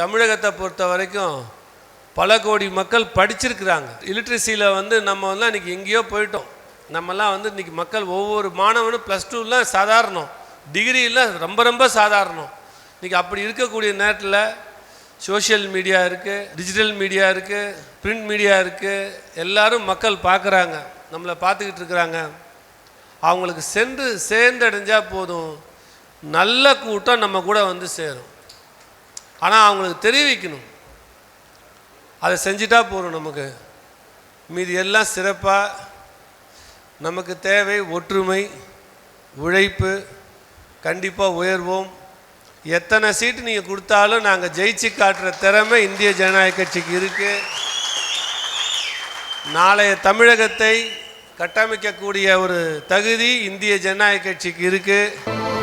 தமிழகத்தை பொறுத்த வரைக்கும் பல கோடி மக்கள் படிச்சிருக்கிறாங்க. இலிட்ரஸியில் வந்து நம்ம வந்து அன்றைக்கி எங்கேயோ போயிட்டோம். நம்மலாம் வந்து இன்றைக்கி மக்கள் ஒவ்வொரு மாணவனும் ப்ளஸ் டூவில் சாதாரணம். டிகிரியில் ரொம்ப ரொம்ப சாதாரணம். இன்றைக்கி அப்படி இருக்கக்கூடிய நேரத்தில் சோஷியல் மீடியா இருக்குது டிஜிட்டல் மீடியா இருக்குது பிரிண்ட் மீடியா இருக்குது எல்லோரும் மக்கள் பார்க்குறாங்க. நம்மளை பார்த்துக்கிட்டு இருக்கிறாங்க. அவங்களுக்கு சென்று சேர்ந்தடைஞ்சால் போதும். நல்ல கூட்டம் நம்ம கூட வந்து சேரும். ஆனால் அவங்களுக்கு தெரிவிக்கணும். அதை செஞ்சிட்டா போகிறோம் நமக்கு. மீதி எல்லாம் சிறப்பாக நமக்கு தேவை ஒற்றுமை உழைப்பு கண்டிப்பாக உயர்வோம். எத்தனை சீட்டு நீங்கள் கொடுத்தாலும் நாங்கள் ஜெயிச்சு காட்டுற திறமை இந்திய ஜனநாயக கட்சிக்கு இருக்குது நாளைய தமிழகத்தை கட்டமைக்கக்கூடிய ஒரு தகுதி இந்திய ஜனநாயக கட்சிக்கு இருக்குது